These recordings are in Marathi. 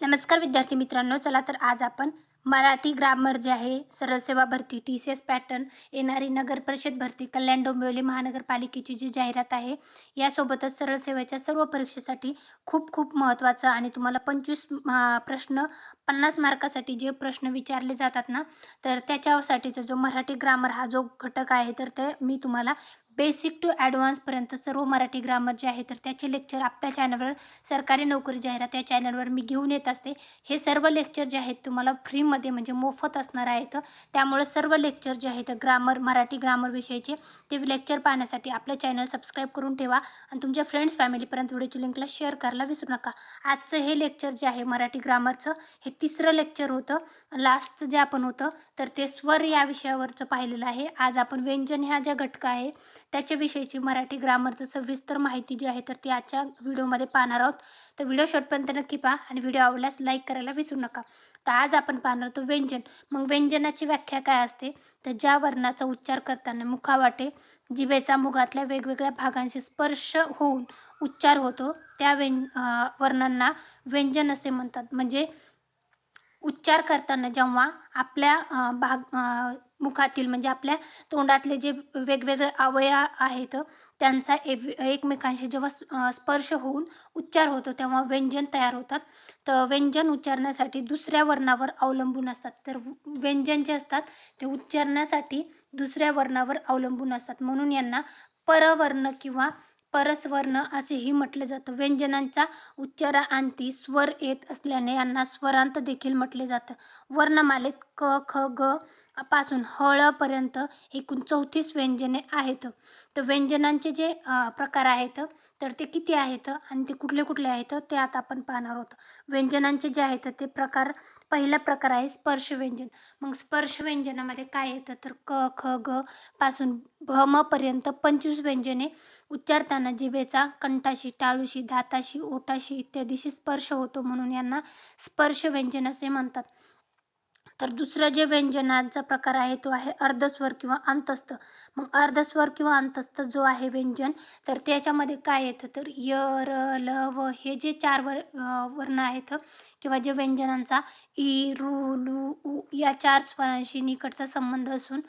नमस्कार विद्यार्थी मित्रांनो चला तर आज आपण मराठी ग्रामर जे आहे सरळ सेवा भरती टी सी एस पॅटर्न येणारी नगर परिषद भरती कल्याण डोंबिवली महानगरपालिकेची जी जाहिरात आहे यासोबतच सरळ सेवेच्या सर्व परीक्षेसाठी खूप खूप महत्त्वाचं आणि तुम्हाला पंचवीस प्रश्न पन्नास मार्कासाठी जे प्रश्न विचारले जातात ना तर त्याच्यासाठीचा जो मराठी ग्रामर हा जो घटक आहे तर ते मी तुम्हाला बेसिक टू ॲडव्हान्सपर्यंत सर्व मराठी ग्रामर जे आहे तर त्याचे लेक्चर आपल्या चॅनलवर सरकारी नोकरी जाहिरात या चॅनलवर मी घेऊन येत असते. हे सर्व लेक्चर जे आहेत तुम्हाला फ्रीमध्ये म्हणजे मोफत असणार आहेत. त्यामुळे सर्व लेक्चर जे आहेत ग्रामर मराठी ग्रामर विषयीचे ते लेक्चर पाहण्यासाठी आपलं चॅनल सबस्क्राईब करून ठेवा आणि तुमच्या फ्रेंड्स फॅमिलीपर्यंत व्हिडिओची लिंकला शेअर करायला विसरू नका. आजचं हे लेक्चर जे आहे मराठी ग्रामरचं हे तिसरं लेक्चर होतं. लास्टचं जे आपण होतं तर ते स्वर या विषयावरचं पाहिलेलं आहे. आज आपण व्यंजन ह्या ज्या घटक आहे त्याच्याविषयीची मराठी ग्रामरचं सविस्तर माहिती जी आहे तर ती आजच्या व्हिडिओमध्ये पाहणार आहोत. तर व्हिडिओ शॉर्टपर्यंत नक्की पहा आणि व्हिडिओ आवडल्यास लाईक करायला विसरू नका. तर आज आपण पाहणार होतो व्यंजन. मग व्यंजनाची व्याख्या काय असते? तर ज्या वर्णाचा उच्चार करताना मुखावाटे जिभेचा मुखातल्या वेगवेगळ्या भागांशी स्पर्श होऊन उच्चार होतो त्या व्यं वर्णांना व्यंजन असे म्हणतात. म्हणजे उच्चार करताना जेव्हा आपल्या भाग मुखातील म्हणजे आपल्या तोंडातले जे वेगवेगळे अवयव आहेत त्यांचा एव एकमेकांशी जेव्हा स्पर्श होऊन उच्चार होतो तेव्हा व्यंजन तयार होतात. तर व्यंजन उच्चारण्यासाठी दुसऱ्या वर्णावर अवलंबून असतात. तर व्यंजन जे असतात ते उच्चारण्यासाठी दुसऱ्या वर्णावर अवलंबून असतात. म्हणून यांना परवर्ण किंवा परस्वर्ण असेही म्हटले जातं. व्यंजनांचा उच्चाराअंती स्वर येत असल्याने यांना स्वरांत देखील म्हटले जातं. वर्णमालेत क ख ग पासून हळपर्यंत एकूण चौतीस व्यंजने आहेत. तर व्यंजनांचे जे प्रकार आहेत तर ते किती आहेत आणि ते कुठले कुठले आहेत ते आता आपण पाहणार आहोत. व्यंजनांचे जे आहेत ते प्रकार पहिला प्रकार आहे स्पर्श व्यंजन मग स्पर्श व्यंजनामध्ये काय येतं? तर क ख ग पासून भमपर्यंत पंचवीस व्यंजने उच्चारताना जिभेचा कंठाशी टाळूशी दाताशी ओठाशी इत्यादीशी स्पर्श होतो म्हणून यांना स्पर्श व्यंजन असे म्हणतात. तर दुसरं जे व्यंजनाचा प्रकार आहे तो आहे अर्धस्वर किंवा अंतस्थ. मग अर्धस्वर किंवा अंतस्थ जो आहे व्यंजन तर त्याच्यामध्ये काय येतं? तर य र ल व हे जे चार वर वर्ण आहेत किंवा जे व्यंजनांचा इ रु लू उ या चार स्वरांशी निकटचा संबंध असून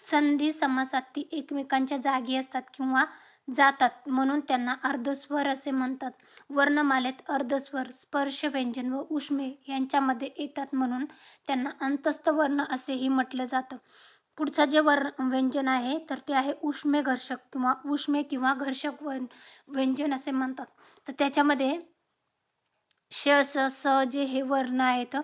संधी समासात ती एकमेकांच्या जागी असतात किंवा जातात म्हणून त्यांना अर्धस्वर असे म्हणतात. वर्णमालेत अर्धस्वर स्पर्श व्यंजन व उष्मे यांच्यामध्ये येतात म्हणून त्यांना अंतस्थ वर्ण असेही म्हटलं जातं. पुढचं जे वर्ण व्यंजन आहे तर ते आहे उष्मे घर्षक किंवा उष्मे किंवा घर्षक वन व्यंजन असे म्हणतात. तर त्याच्यामध्ये श स स जे हे वर्ण आहेत.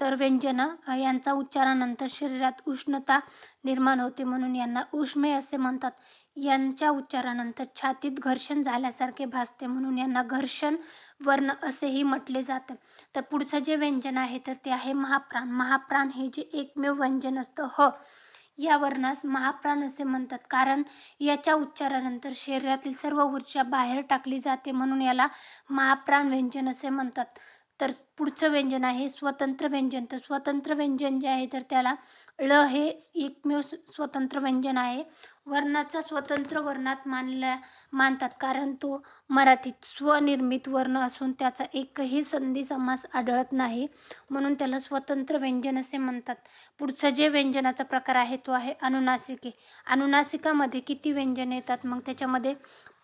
तर व्यंजन यांचा उच्चारानंतर शरीरात उष्णता निर्माण होते म्हणून यांना उष्मे असे म्हणतात. यांच्या उच्चारानंतर छातीत घर्षण झाल्यासारखे भासते म्हणून यांना घर्षण वर्ण असेही म्हटले जातं. तर पुढचं जे व्यंजन आहे तर ते आहे महाप्राण. महाप्राण हे जे एकमेव व्यंजन असतं ह. या वर्णास महाप्राण असे म्हणतात. कारण याच्या उच्चारानंतर शरीरातील सर्व ऊर्जा बाहेर टाकली जाते म्हणून याला महाप्राण व्यंजन असे म्हणतात. तर पुढचं व्यंजन आहे स्वतंत्र व्यंजन. तर स्वतंत्र व्यंजन जे आहे तर त्याला ळ हे एकमेव स्वतंत्र व्यंजन आहे. वर्णाचा स्वतंत्र वर्णात मानल्या मानतात कारण तो मराठीत स्वनिर्मित वर्ण असून त्याचा एकही संधी समास आढळत नाही म्हणून त्याला स्वतंत्र व्यंजन असे म्हणतात. पुढचं जे व्यंजनाचा प्रकार आहे तो आहे अनुनासिके. अनुनासिकामध्ये किती व्यंजन येतात? मग त्याच्यामध्ये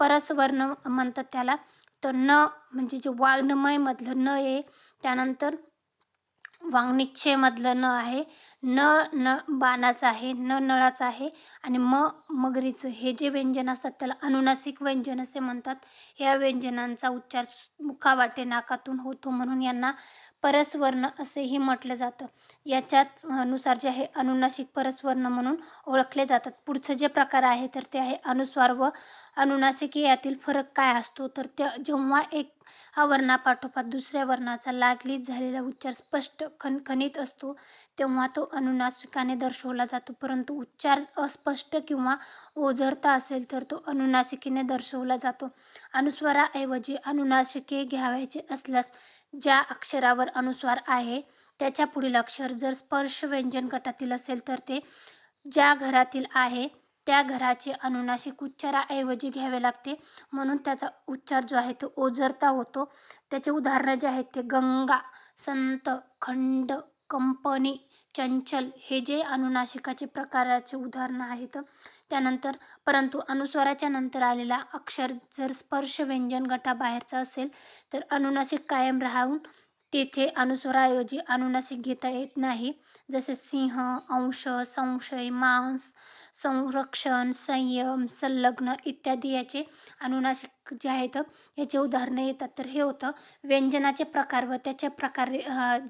परसवर्ण म्हणतात त्याला तर न म्हणजे जे वाङ्मयमधलं न आहे त्यानंतर वांगनिच्छेमधलं न आहे न न बाणाचं आहे न नळाचं आहे आणि म मगरीचं. हे जे व्यंजन असतात त्याला अनुनासिक व्यंजन असे म्हणतात. या व्यंजनांचा उच्चार मुखावाटे नाकातून होतो म्हणून यांना परस्वर्ण असेही म्हटलं जातं. याच्याच नुसार जे आहे अनुनासिक परस्वर्ण म्हणून ओळखले जातात. पुढचं जे प्रकार आहे तर ते आहे अनुस्वार व अनुनासिके यातील फरक काय असतो? तर त्या जेव्हा एक हा वर्णापाठोपाठ दुसऱ्या वर्णाचा लागलीच झालेला उच्चार स्पष्ट खणखणीत असतो तेव्हा तो अनुनासिकाने दर्शवला जातो. परंतु उच्चार अस्पष्ट किंवा ओझरता असेल तर तो अनुनासिकेने दर्शवला जातो. अनुस्वाराऐवजी अनुनासिके घ्यावायचे असल्यास ज्या अक्षरावर अनुस्वार आहे त्याच्या पुढील अक्षर जर स्पर्श व्यंजन गटातील असेल तर ते ज्या घरातील आहे त्या घराचे अनुनासिक उच्चाराऐवजी घ्यावे लागते. म्हणून त्याचा उच्चार जो आहे तो ओझरता होतो. त्याचे उदाहरणं जे आहेत ते गंगा संत खंड कंपनी चंचल हे जे अनुनाशिकाचे प्रकाराचे उदाहरणं आहेत. त्यानंतर परंतु अनुस्वाराच्या नंतर आलेला अक्षर जर स्पर्श व्यंजन गटाबाहेरचा असेल तर अनुनासिक कायम राहून तेथे अनुस्वराऐवजी अनुनासिक घेता येत नाही. जसे सिंह अंश संशय मांस संरक्षण संयम संलग्न इत्यादी याचे अनुनासिक जे आहेत याचे उदाहरणं येतात. तर हे होतं व्यंजनाचे प्रकार व त्याच्या प्रकारे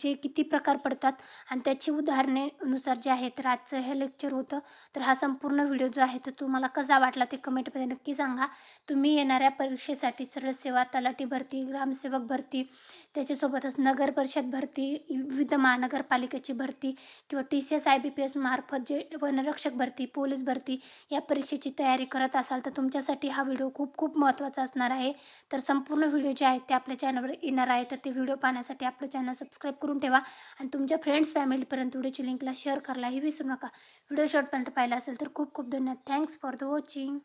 जे किती प्रकार पडतात आणि त्याची उदाहरणेनुसार जे आहेत तर आजचं हे लेक्चर होतं. तर हा संपूर्ण व्हिडिओ जो आहे तर तुम्हाला कसा वाटला ते कमेंटमध्ये नक्की सांगा. तुम्ही येणाऱ्या परीक्षेसाठी सरळ सेवा तलाठी भरती ग्रामसेवक भरती त्याच्यासोबतच नगर परिषद भरती विविध महानगरपालिकेची भरती किंवा T C S I B P S मार्फत जे वनरक्षक भरती पोलीस भरती या परीक्षेची तयारी करत असाल तर तुमच्यासाठी हा व्हिडिओ खूप खूप महत्त्वाचा असणार आहे. तर संपूर्ण व्हिडिओ जे आहेत ते आपल्या चॅनलवर येणार आहे. तर ते व्हिडिओ पाहण्यासाठी आपलं चॅनल सबस्क्राईब करून ठेवा. आणि तुमच्या फ्रेंड्स फॅमिलीपर्यंत व्हिडिओची लिंकला शेअर करायलाही विसरू नका. व्हिडिओ शॉर्टपर्यंत पाहिला असेल तर खूप खूप धन्यवाद. Thanks for the watching